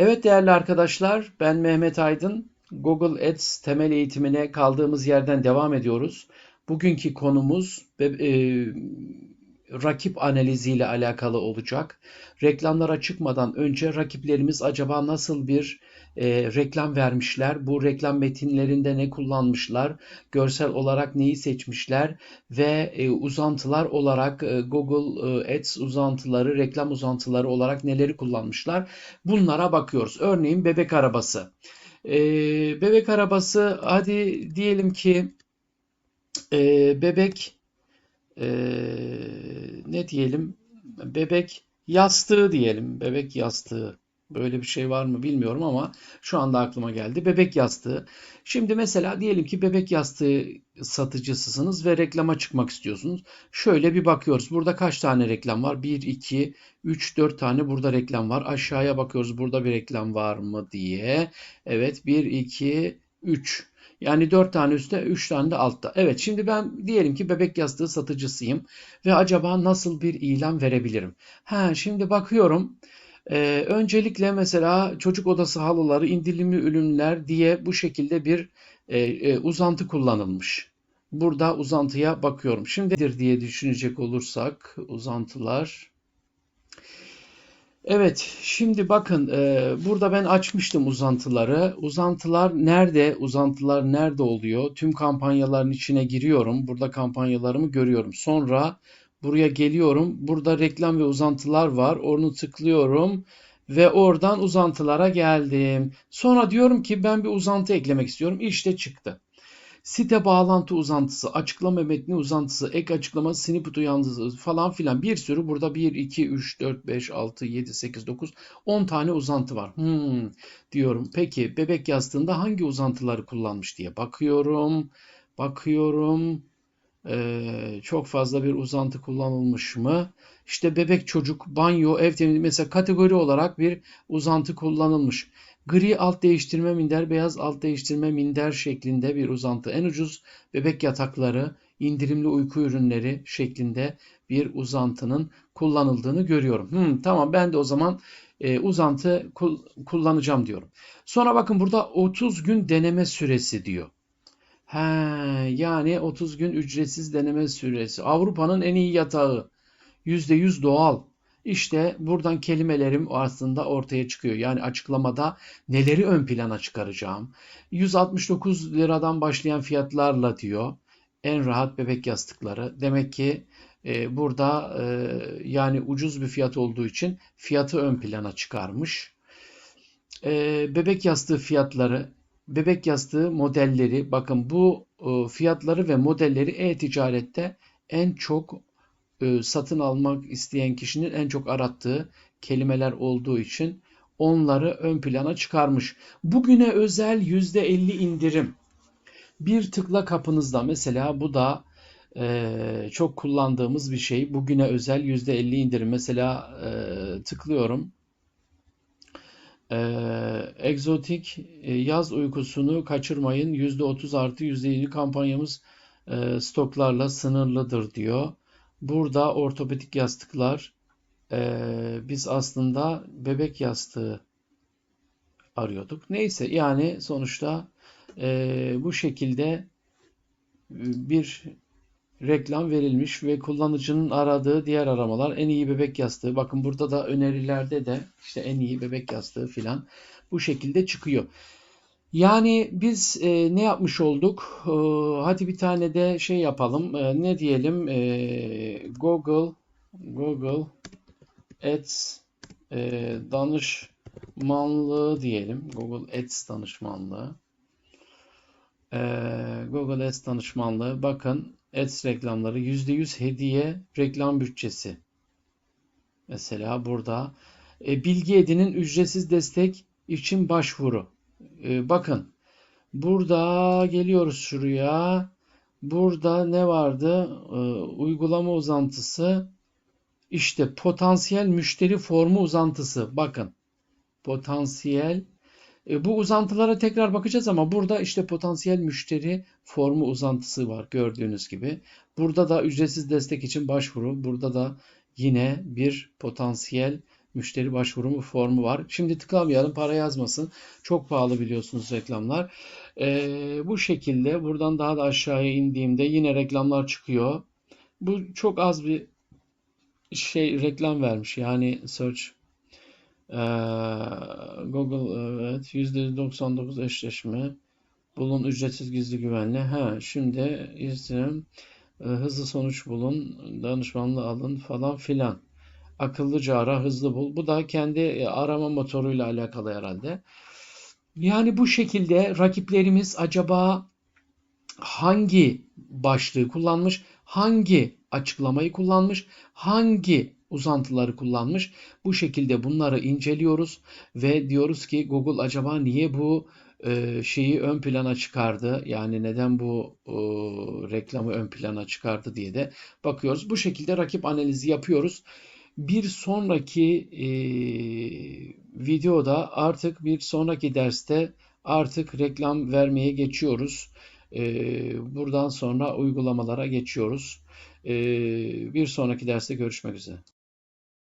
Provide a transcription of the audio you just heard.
Evet değerli arkadaşlar, ben Mehmet Aydın. Google Ads temel eğitimine kaldığımız yerden devam ediyoruz. Bugünkü konumuz e, rakip analiziyle alakalı olacak. Reklamlara çıkmadan önce rakiplerimiz acaba nasıl bir e, reklam vermişler, bu reklam metinlerinde ne kullanmışlar, görsel olarak neyi seçmişler ve e, uzantılar olarak e, Google e, Ads uzantıları, reklam uzantıları olarak neleri kullanmışlar bunlara bakıyoruz. Örneğin bebek arabası. E, bebek arabası hadi diyelim ki e, bebek e, ne diyelim bebek yastığı diyelim bebek yastığı Böyle bir şey var mı bilmiyorum ama şu anda aklıma geldi. Bebek yastığı. Şimdi mesela diyelim ki bebek yastığı satıcısısınız ve reklama çıkmak istiyorsunuz. Şöyle bir bakıyoruz. Burada kaç tane reklam var? 1, 2, 3, 4 tane burada reklam var. Aşağıya bakıyoruz. Burada bir reklam var mı diye. Evet 1, 2, 3. Yani 4 tane üstte 3 tane de altta. Evet şimdi ben diyelim ki bebek yastığı satıcısıyım. Ve acaba nasıl bir ilan verebilirim? Ha şimdi bakıyorum. Ee, öncelikle mesela çocuk odası halıları, indirimli ürünler diye bu şekilde bir e, e, uzantı kullanılmış. Burada uzantıya bakıyorum. Şimdi diye düşünecek olursak uzantılar. Evet, şimdi bakın e, burada ben açmıştım uzantıları. Uzantılar nerede? Uzantılar nerede oluyor? Tüm kampanyaların içine giriyorum. Burada kampanyalarımı görüyorum. Sonra Buraya geliyorum. Burada reklam ve uzantılar var. Onu tıklıyorum ve oradan uzantılara geldim. Sonra diyorum ki ben bir uzantı eklemek istiyorum. İşte çıktı. Site bağlantı uzantısı, açıklama metni uzantısı, ek açıklama, snippet uzantısı falan filan bir sürü burada 1, 2, 3, 4, 5, 6, 7, 8, 9, 10 tane uzantı var. Hmm, diyorum. Peki bebek yastığında hangi uzantıları kullanmış diye bakıyorum. Bakıyorum. Ee, çok fazla bir uzantı kullanılmış mı? İşte bebek çocuk, banyo, ev temizliği mesela kategori olarak bir uzantı kullanılmış. Gri alt değiştirme minder, beyaz alt değiştirme minder şeklinde bir uzantı. En ucuz bebek yatakları, indirimli uyku ürünleri şeklinde bir uzantının kullanıldığını görüyorum. Hmm, tamam ben de o zaman e, uzantı kul kullanacağım diyorum. Sonra bakın burada 30 gün deneme süresi diyor. He, yani 30 gün ücretsiz deneme süresi. Avrupa'nın en iyi yatağı. %100 doğal. İşte buradan kelimelerim aslında ortaya çıkıyor. Yani açıklamada neleri ön plana çıkaracağım. 169 liradan başlayan fiyatlarla diyor. En rahat bebek yastıkları. Demek ki e, burada e, yani ucuz bir fiyat olduğu için fiyatı ön plana çıkarmış. E, bebek yastığı fiyatları bebek yastığı modelleri bakın bu e, fiyatları ve modelleri e-ticarette en çok e, satın almak isteyen kişinin en çok arattığı kelimeler olduğu için onları ön plana çıkarmış. Bugüne özel %50 indirim. Bir tıkla kapınızda mesela bu da e, çok kullandığımız bir şey. Bugüne özel %50 indirim. Mesela e, tıklıyorum. Ee, egzotik e, yaz uykusunu kaçırmayın. %30 artı %20 kampanyamız e, stoklarla sınırlıdır diyor. Burada ortopedik yastıklar e, biz aslında bebek yastığı arıyorduk. Neyse yani sonuçta e, bu şekilde bir reklam verilmiş ve kullanıcının aradığı diğer aramalar en iyi bebek yastığı. Bakın burada da önerilerde de işte en iyi bebek yastığı filan bu şekilde çıkıyor. Yani biz e, ne yapmış olduk? E, hadi bir tane de şey yapalım. E, ne diyelim? E, Google Google Ads e, danışmanlığı diyelim. Google Ads danışmanlığı. E, Google Ads danışmanlığı. Bakın Ads reklamları %100 hediye reklam bütçesi. Mesela burada e, Bilgi Edin'in ücretsiz destek için başvuru. E, bakın burada geliyoruz şuraya. Burada ne vardı? E, uygulama uzantısı. İşte potansiyel müşteri formu uzantısı. Bakın. Potansiyel e, bu uzantılara tekrar bakacağız ama burada işte potansiyel müşteri formu uzantısı var gördüğünüz gibi. Burada da ücretsiz destek için başvuru. Burada da yine bir potansiyel müşteri başvuru formu var. Şimdi tıklamayalım para yazmasın. Çok pahalı biliyorsunuz reklamlar. Ee, bu şekilde buradan daha da aşağıya indiğimde yine reklamlar çıkıyor. Bu çok az bir şey reklam vermiş. Yani search ee, Google evet %99 eşleşme. Bulun ücretsiz gizli güvenli. Ha şimdi isim e, hızlı sonuç bulun, danışmanlığı alın falan filan. Akıllıca ara, hızlı bul. Bu da kendi e, arama motoruyla alakalı herhalde. Yani bu şekilde rakiplerimiz acaba hangi başlığı kullanmış, hangi açıklamayı kullanmış, hangi uzantıları kullanmış. Bu şekilde bunları inceliyoruz ve diyoruz ki Google acaba niye bu e, şeyi ön plana çıkardı? Yani neden bu e, reklamı ön plana çıkardı diye de bakıyoruz. Bu şekilde rakip analizi yapıyoruz. Bir sonraki e, videoda artık bir sonraki derste artık reklam vermeye geçiyoruz. E, buradan sonra uygulamalara geçiyoruz. E, bir sonraki derste görüşmek üzere.